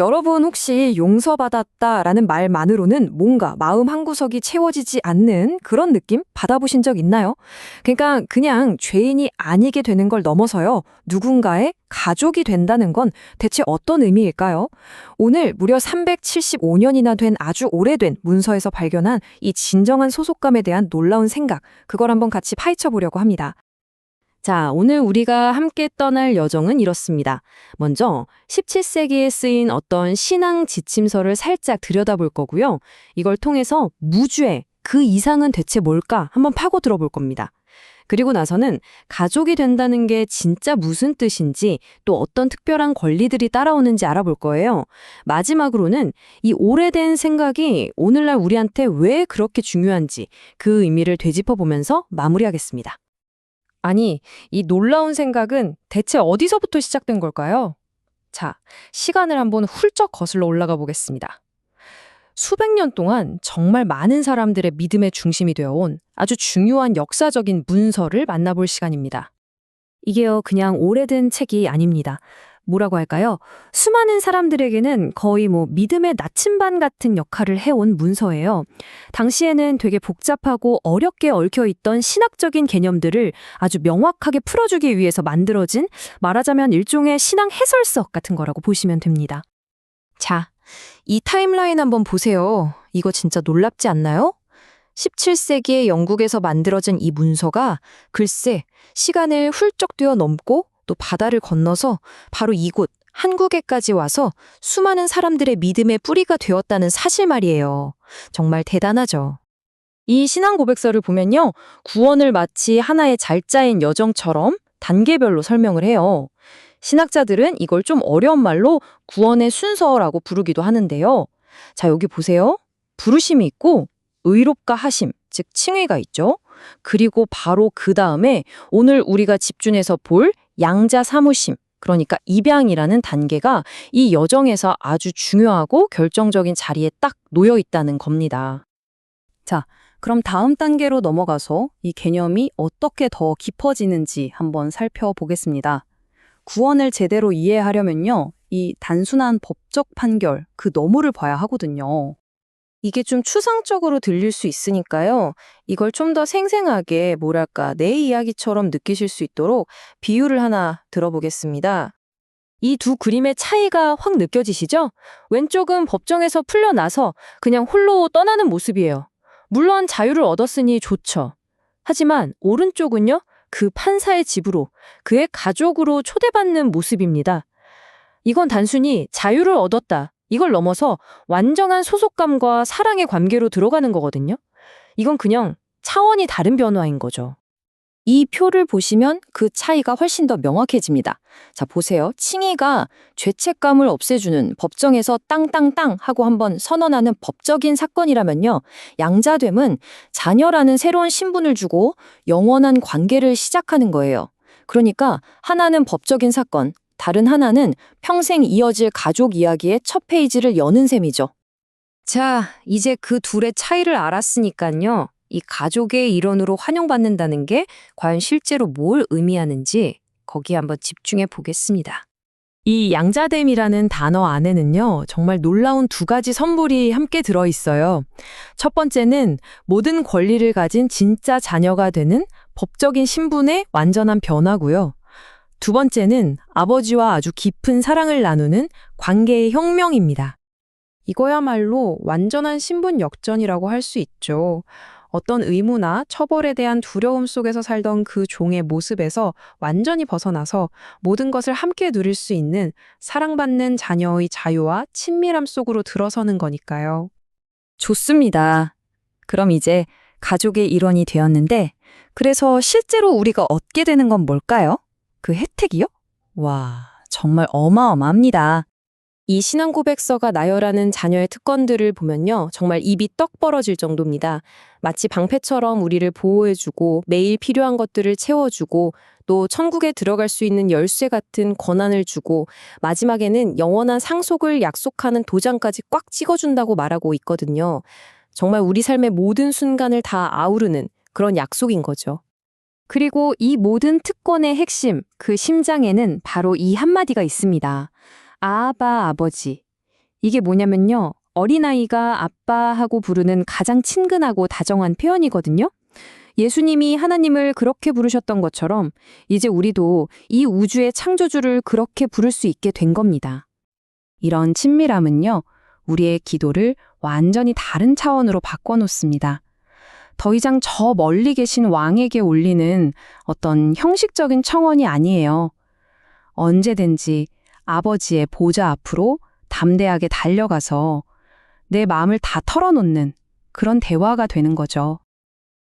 여러분 혹시 용서받았다라는 말만으로는 뭔가 마음 한구석이 채워지지 않는 그런 느낌 받아보신 적 있나요? 그러니까 그냥 죄인이 아니게 되는 걸 넘어서요. 누군가의 가족이 된다는 건 대체 어떤 의미일까요? 오늘 무려 375년이나 된 아주 오래된 문서에서 발견한 이 진정한 소속감에 대한 놀라운 생각, 그걸 한번 같이 파헤쳐 보려고 합니다. 자, 오늘 우리가 함께 떠날 여정은 이렇습니다. 먼저 17세기에 쓰인 어떤 신앙 지침서를 살짝 들여다볼 거고요. 이걸 통해서 무죄, 그 이상은 대체 뭘까 한번 파고 들어볼 겁니다. 그리고 나서는 가족이 된다는 게 진짜 무슨 뜻인지 또 어떤 특별한 권리들이 따라오는지 알아볼 거예요. 마지막으로는 이 오래된 생각이 오늘날 우리한테 왜 그렇게 중요한지 그 의미를 되짚어 보면서 마무리하겠습니다. 아니, 이 놀라운 생각은 대체 어디서부터 시작된 걸까요? 자, 시간을 한번 훌쩍 거슬러 올라가 보겠습니다. 수백 년 동안 정말 많은 사람들의 믿음의 중심이 되어온 아주 중요한 역사적인 문서를 만나볼 시간입니다. 이게요, 그냥 오래된 책이 아닙니다. 뭐라고 할까요? 수많은 사람들에게는 거의 뭐 믿음의 나침반 같은 역할을 해온 문서예요. 당시에는 되게 복잡하고 어렵게 얽혀 있던 신학적인 개념들을 아주 명확하게 풀어주기 위해서 만들어진 말하자면 일종의 신앙 해설석 같은 거라고 보시면 됩니다. 자, 이 타임라인 한번 보세요. 이거 진짜 놀랍지 않나요? 17세기에 영국에서 만들어진 이 문서가 글쎄 시간을 훌쩍 뛰어넘고 또 바다를 건너서 바로 이곳 한국에까지 와서 수많은 사람들의 믿음의 뿌리가 되었다는 사실 말이에요. 정말 대단하죠. 이 신앙 고백서를 보면요. 구원을 마치 하나의 잘 짜인 여정처럼 단계별로 설명을 해요. 신학자들은 이걸 좀 어려운 말로 구원의 순서라고 부르기도 하는데요. 자, 여기 보세요. 부르심이 있고 의롭가 하심, 즉 칭의가 있죠. 그리고 바로 그 다음에 오늘 우리가 집중해서 볼 양자 사무심, 그러니까 입양이라는 단계가 이 여정에서 아주 중요하고 결정적인 자리에 딱 놓여 있다는 겁니다. 자, 그럼 다음 단계로 넘어가서 이 개념이 어떻게 더 깊어지는지 한번 살펴보겠습니다. 구원을 제대로 이해하려면요, 이 단순한 법적 판결, 그 너머를 봐야 하거든요. 이게 좀 추상적으로 들릴 수 있으니까요. 이걸 좀 더 생생하게, 뭐랄까, 내 이야기처럼 느끼실 수 있도록 비유를 하나 들어보겠습니다. 이 두 그림의 차이가 확 느껴지시죠? 왼쪽은 법정에서 풀려나서 그냥 홀로 떠나는 모습이에요. 물론 자유를 얻었으니 좋죠. 하지만 오른쪽은요, 그 판사의 집으로, 그의 가족으로 초대받는 모습입니다. 이건 단순히 자유를 얻었다. 이걸 넘어서 완전한 소속감과 사랑의 관계로 들어가는 거거든요. 이건 그냥 차원이 다른 변화인 거죠. 이 표를 보시면 그 차이가 훨씬 더 명확해집니다. 자, 보세요. 칭의가 죄책감을 없애주는 법정에서 땅땅땅 하고 한번 선언하는 법적인 사건이라면요. 양자됨은 자녀라는 새로운 신분을 주고 영원한 관계를 시작하는 거예요. 그러니까 하나는 법적인 사건, 다른 하나는 평생 이어질 가족 이야기의 첫 페이지를 여는 셈이죠. 자, 이제 그 둘의 차이를 알았으니까요. 이 가족의 일원으로 환영받는다는 게 과연 실제로 뭘 의미하는지 거기에 한번 집중해 보겠습니다. 이 양자됨이라는 단어 안에는요, 정말 놀라운 두 가지 선물이 함께 들어 있어요. 첫 번째는 모든 권리를 가진 진짜 자녀가 되는 법적인 신분의 완전한 변화고요. 두 번째는 아버지와 아주 깊은 사랑을 나누는 관계의 혁명입니다. 이거야말로 완전한 신분 역전이라고 할 수 있죠. 어떤 의무나 처벌에 대한 두려움 속에서 살던 그 종의 모습에서 완전히 벗어나서 모든 것을 함께 누릴 수 있는 사랑받는 자녀의 자유와 친밀함 속으로 들어서는 거니까요. 좋습니다. 그럼 이제 가족의 일원이 되었는데, 그래서 실제로 우리가 얻게 되는 건 뭘까요? 그 혜택이요? 와, 정말 어마어마합니다. 이 신앙 고백서가 나열하는 자녀의 특권들을 보면요. 정말 입이 떡 벌어질 정도입니다. 마치 방패처럼 우리를 보호해주고 매일 필요한 것들을 채워주고 또 천국에 들어갈 수 있는 열쇠 같은 권한을 주고 마지막에는 영원한 상속을 약속하는 도장까지 꽉 찍어준다고 말하고 있거든요. 정말 우리 삶의 모든 순간을 다 아우르는 그런 약속인 거죠. 그리고 이 모든 특권의 핵심, 그 심장에는 바로 이 한마디가 있습니다. 아바 아버지. 이게 뭐냐면요. 어린아이가 아빠하고 부르는 가장 친근하고 다정한 표현이거든요. 예수님이 하나님을 그렇게 부르셨던 것처럼 이제 우리도 이 우주의 창조주를 그렇게 부를 수 있게 된 겁니다. 이런 친밀함은요, 우리의 기도를 완전히 다른 차원으로 바꿔놓습니다. 더 이상 저 멀리 계신 왕에게 올리는 어떤 형식적인 청원이 아니에요. 언제든지 아버지의 보좌 앞으로 담대하게 달려가서 내 마음을 다 털어놓는 그런 대화가 되는 거죠.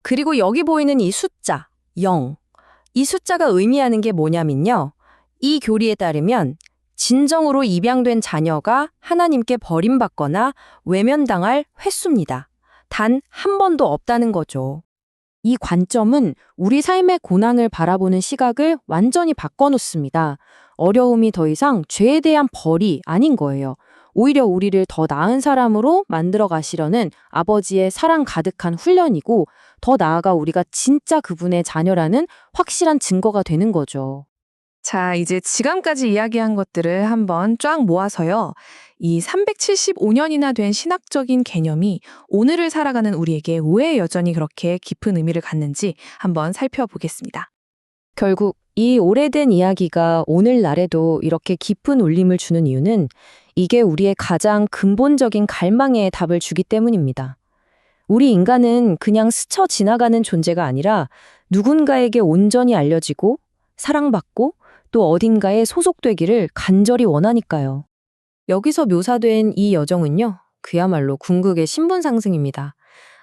그리고 여기 보이는 이 숫자, 0. 이 숫자가 의미하는 게 뭐냐면요. 이 교리에 따르면 진정으로 입양된 자녀가 하나님께 버림받거나 외면당할 횟수입니다. 단 한 번도 없다는 거죠. 이 관점은 우리 삶의 고난을 바라보는 시각을 완전히 바꿔놓습니다. 어려움이 더 이상 죄에 대한 벌이 아닌 거예요. 오히려 우리를 더 나은 사람으로 만들어 가시려는 아버지의 사랑 가득한 훈련이고 더 나아가 우리가 진짜 그분의 자녀라는 확실한 증거가 되는 거죠. 자, 이제 지금까지 이야기한 것들을 한번 쫙 모아서요. 이 375년이나 된 신학적인 개념이 오늘을 살아가는 우리에게 왜 여전히 그렇게 깊은 의미를 갖는지 한번 살펴보겠습니다. 결국 이 오래된 이야기가 오늘날에도 이렇게 깊은 울림을 주는 이유는 이게 우리의 가장 근본적인 갈망에 답을 주기 때문입니다. 우리 인간은 그냥 스쳐 지나가는 존재가 아니라 누군가에게 온전히 알려지고 사랑받고 또 어딘가에 소속되기를 간절히 원하니까요. 여기서 묘사된 이 여정은요, 그야말로 궁극의 신분 상승입니다.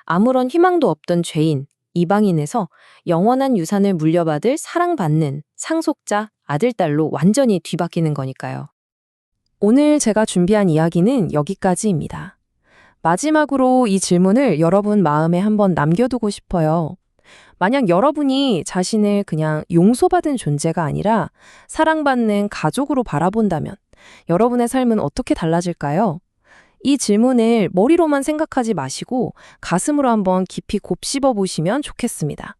아무런 희망도 없던 죄인, 이방인에서 영원한 유산을 물려받을 사랑받는 상속자, 아들딸로 완전히 뒤바뀌는 거니까요. 오늘 제가 준비한 이야기는 여기까지입니다. 마지막으로 이 질문을 여러분 마음에 한번 남겨두고 싶어요. 만약 여러분이 자신을 그냥 용서받은 존재가 아니라 사랑받는 가족으로 바라본다면 여러분의 삶은 어떻게 달라질까요? 이 질문을 머리로만 생각하지 마시고 가슴으로 한번 깊이 곱씹어 보시면 좋겠습니다.